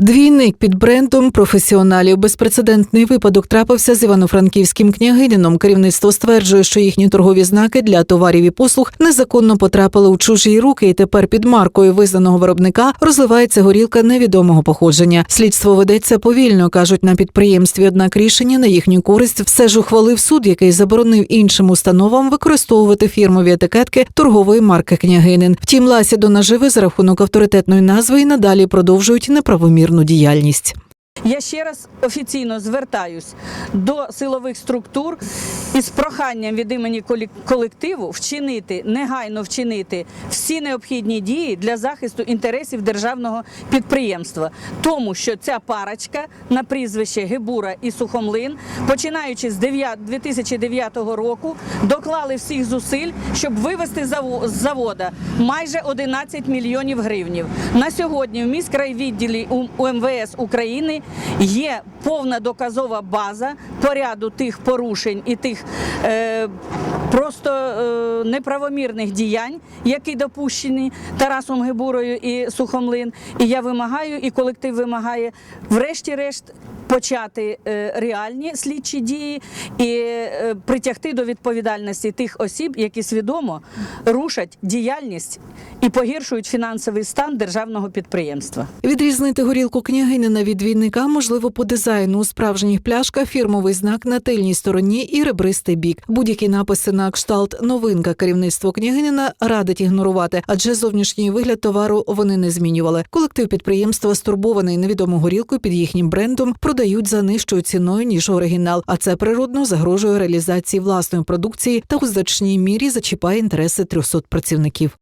Двійник під брендом професіоналів. Безпрецедентний випадок трапився з івано-франківським княгинином. Керівництво стверджує, що їхні торгові знаки для товарів і послуг незаконно потрапили у чужі руки, і тепер під маркою визнаного виробника розливається горілка невідомого походження. Слідство ведеться повільно, кажуть на підприємстві. Однак рішення на їхню користь все ж ухвалив суд, який заборонив іншим установам використовувати фірмові етикетки торгової марки княгинин. Втім, ласі до наживи за рахунок авторитетної назви і надалі продовжують неправомірну діяльність. Я ще раз офіційно звертаюсь до силових структур із проханням від імені колективу вчинити негайно вчинити всі необхідні дії для захисту інтересів державного підприємства, тому що ця парочка на прізвище Гебура і Сухомлин, починаючи з 9 2009 року, доклали всіх зусиль, щоб вивести з завода майже 11 мільйонів гривнів. На сьогодні в міськрайвідділі МВС України є повна доказова база по ряду тих порушень і тих е, просто е, неправомірних діянь, які допущені Тарасом Гебурою і Сухомлин. І я вимагаю, і колектив вимагає, врешті-решт. Почати е, реальні слідчі дії і е, притягти до відповідальності тих осіб, які свідомо рушать діяльність і погіршують фінансовий стан державного підприємства. Відрізнити горілку княгинина від двійника можливо по дизайну у справжніх пляшках, фірмовий знак на тильній стороні і ребристий бік. Будь-які написи на кшталт новинка керівництво княгинина радить ігнорувати, адже зовнішній вигляд товару вони не змінювали. Колектив підприємства стурбований невідому горілкою під їхнім брендом продають за нижчою ціною ніж оригінал. А це природно загрожує реалізації власної продукції та у значній мірі зачіпає інтереси 300 працівників.